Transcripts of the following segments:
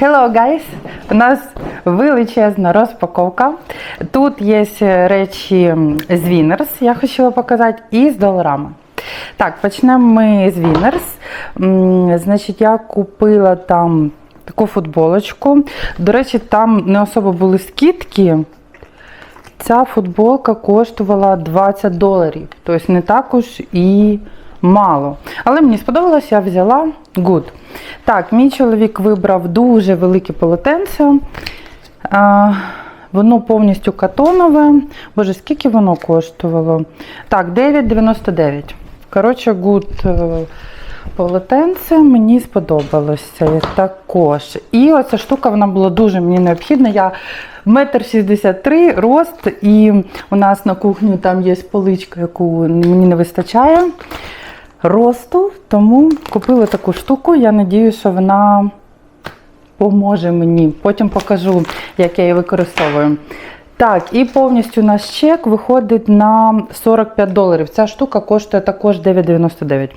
Hello, guys! У нас величезна розпаковка. Тут є речі з Winners, я хотіла показати, і з доларами. Так, почнемо ми з Winners. Значить, я купила там таку футболочку. До речі, там не особо були скидки. Ця футболка коштувала 20 доларів. Тобто не також і мало. Але мені сподобалось, я взяла good. Так, мій чоловік вибрав дуже велике полотенце. А, воно повністю катонове. Боже, скільки воно коштувало? Так, 9,99. Коротше, good е, полотенце мені сподобалося також. І оця штука вона була дуже мені необхідна. Я метр шістдесят три рост, і у нас на кухні там є поличка, яку мені не вистачає росту, тому купила таку штуку. Я сподіваюся, що вона поможе мені. Потім покажу, як я її використовую. Так, і повністю наш чек виходить на 45 доларів. Ця штука коштує також 9,99.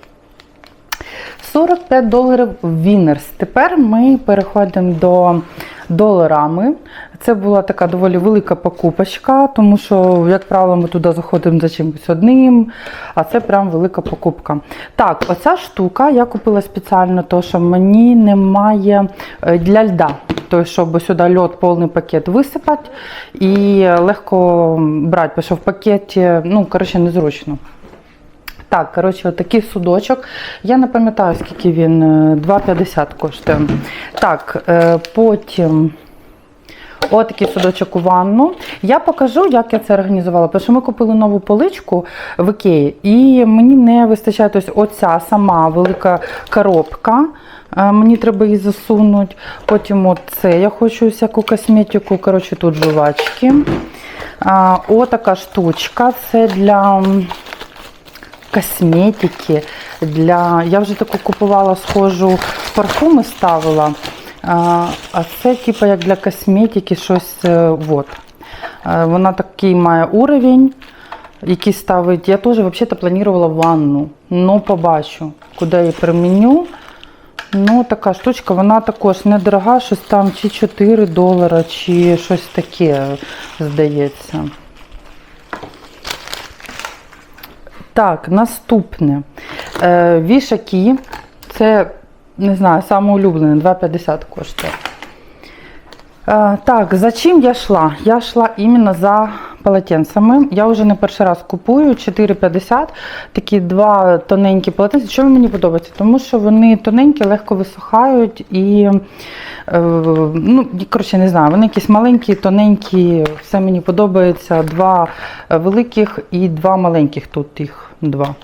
45 доларів в Winners. Тепер ми переходимо до доларами. Це була така доволі велика покупочка, тому що, як правило, ми туди заходимо за чимось одним, а це прям велика покупка. Так, оця штука я купила спеціально, тому що мені немає е, для льда. Тобто, щоб сюди льод повний пакет висипати і легко брати, тому що в пакеті, ну, коротше, незручно. Так, коротше, такий судочок. Я не пам'ятаю, скільки він, е, 2,50 коштує. Так, е, потім отакий судочок у ванну. Я покажу, як я це організувала. Тому що ми купили нову поличку в Ікеї, і мені не вистачає тобто, оця сама велика коробка. Е, Мені треба її засунути. Потім оце. Я хочу всяку косметику. Коротше, тут жувачки. Отака штучка. Це для косметики. Для... Я вже таку купувала схожу парфуми ставила. А, це типу як для косметики щось. е, Вот. Е, Вона такий має уровень, який ставить. Я теж взагалі планувала ванну. Ну, побачу, куди її приміню. Ну, така штучка, вона також недорога, щось там чи 4 долара, чи щось таке, здається. Так, наступне. Е, вішаки. Це, не знаю, саме улюблене, 2,50 коштує. Е, так, за чим я йшла? Я йшла іменно за полотенцями. Я вже не перший раз купую 4,50. Такі два тоненькі полотенця. Чому мені подобається? Тому що вони тоненькі, легко висухають і, е, ну, коротше, не знаю, вони якісь маленькі, тоненькі. Все мені подобається. Два е, великих і два маленьких. Тут їх два.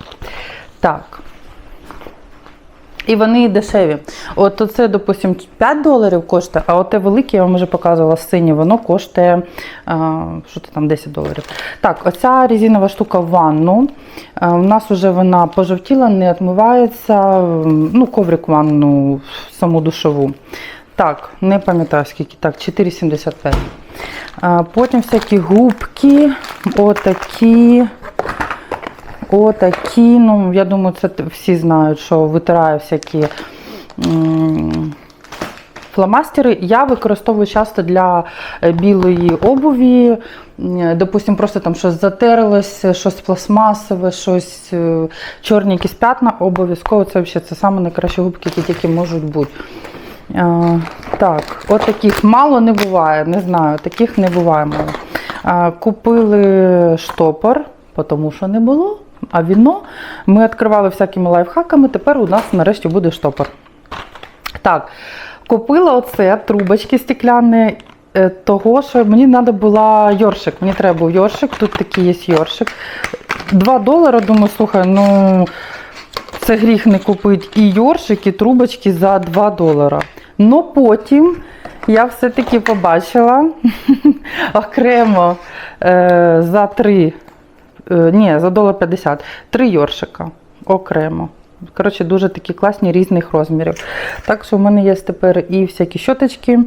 Так. І вони дешеві. От оце, допустимо, 5 доларів коштує, а оте велике, я вам вже показувала синє, воно коштує а, що то там 10 доларів. Так, оця резинова штука в ванну. А, у нас вже вона пожовтіла, не відмивається. Ну, коврик в ванну, саму душову. Так, не пам'ятаю скільки. Так, 4,75. А, потім всякі губки, отакі. Отакі, ну, я думаю, це всі знають, що витираю всякі фломастери. Я використовую часто для е, білої обуві. М, Допустим, просто там щось затерлось, щось пластмасове, щось е, чорні якісь п'ятна, обов'язково це взагалі це саме найкращі губки, які тільки можуть бути. Е, Так, от таких мало не буває, не знаю, таких не буває мало. Купили штопор, тому що не було. А віно ми відкривали всякими лайфхаками. Тепер у нас нарешті буде штопор. Так, купила оце трубочки стекляні, е, того, що мені треба була йоршик. Мені треба був йоршик, тут такий є йоршик. 2 долари, думаю, слухай, ну це гріх не купити і йоршик, і трубочки за 2 долара. Ну потім я все-таки побачила окремо е, за 3, е, ні, за долар 50, 3 йоршика окремо. Коротше, дуже такі класні різних розмірів. Так що в мене є тепер і всякі щоточки,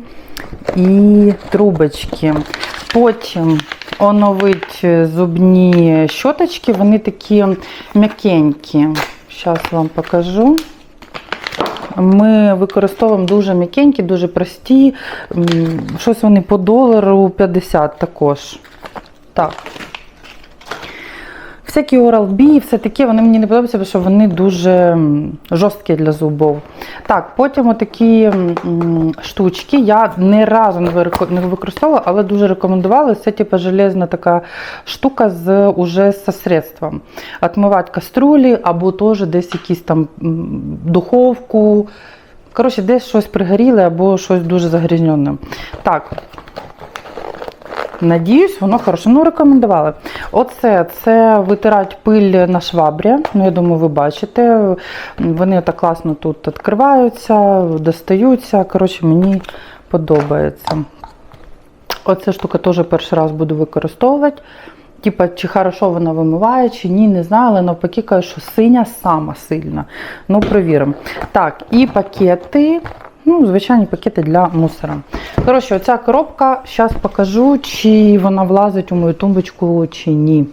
і трубочки. Потім оновить зубні щоточки, вони такі м'якенькі. Зараз вам покажу. Ми використовуємо дуже м'якенькі, дуже прості. Щось вони по долару 50 також. Так. Всякі Oral-B, все таке, вони мені не подобаються, тому що вони дуже жорсткі для зубов. Так, потім отакі штучки я не разу не використовувала, але дуже рекомендувала. Це типу железна така штука з уже зі средством. Отмивати каструлі або теж десь якісь там духовку. Коротше, десь щось пригоріле або щось дуже загрязнене. Так. Надіюсь, воно хороше. Ну, рекомендували. Оце це витирати пиль на швабрі. Ну, я думаю, ви бачите. Вони так класно тут відкриваються, достаються. Коротше, мені подобається. Оця штука теж перший раз буду використовувати. Типа, чи хорошо вона вимиває, чи ні, не знаю, але навпаки кажу, що синя сама сильна. Ну, перевіримо. Так, і пакети. Ну, звичайні пакети для мусора. Коротше, оця коробка, зараз покажу, чи вона влазить у мою тумбочку, чи ні.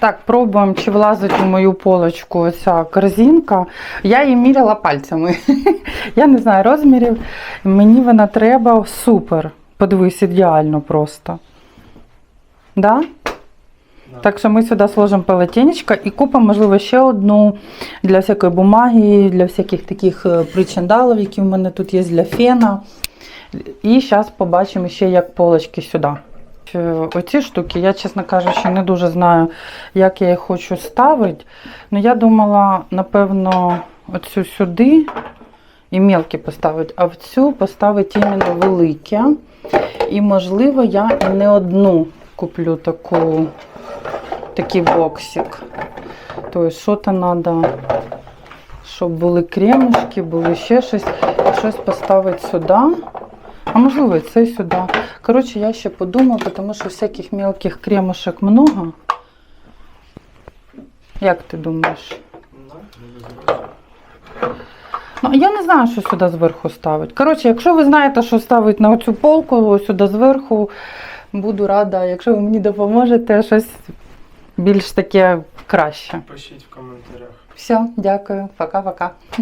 Так, пробуємо, чи влазить у мою полочку оця корзинка. Я її міряла пальцями. Я не знаю розмірів. Мені вона треба супер. Подивись, ідеально просто. Да? Так що ми сюди сложимо полотенечко і купимо, можливо, ще одну для всякої бумаги, для всяких таких е, причандалів, які в мене тут є для фена. І зараз побачимо ще, як полочки сюди. Е, Оці штуки, я, чесно кажучи, не дуже знаю, як я їх хочу ставити. Ну, я думала, напевно, оцю сюди і мелкі поставити, а в цю поставити іменно велике. І, можливо, я не одну куплю таку, такий боксик. Тобто, що то треба, щоб були кремушки, були ще щось, щось поставити сюди. А можливо, і це сюди. Коротше, я ще подумала, тому що всяких мелких кремушек много. Як ти думаєш? Ну, я не знаю, що сюди зверху ставити. Коротше, якщо ви знаєте, що ставити на оцю полку, сюди зверху, буду рада, якщо ви мені допоможете щось більш таке краще. Пишіть в коментарях. Все, дякую, пока-пока.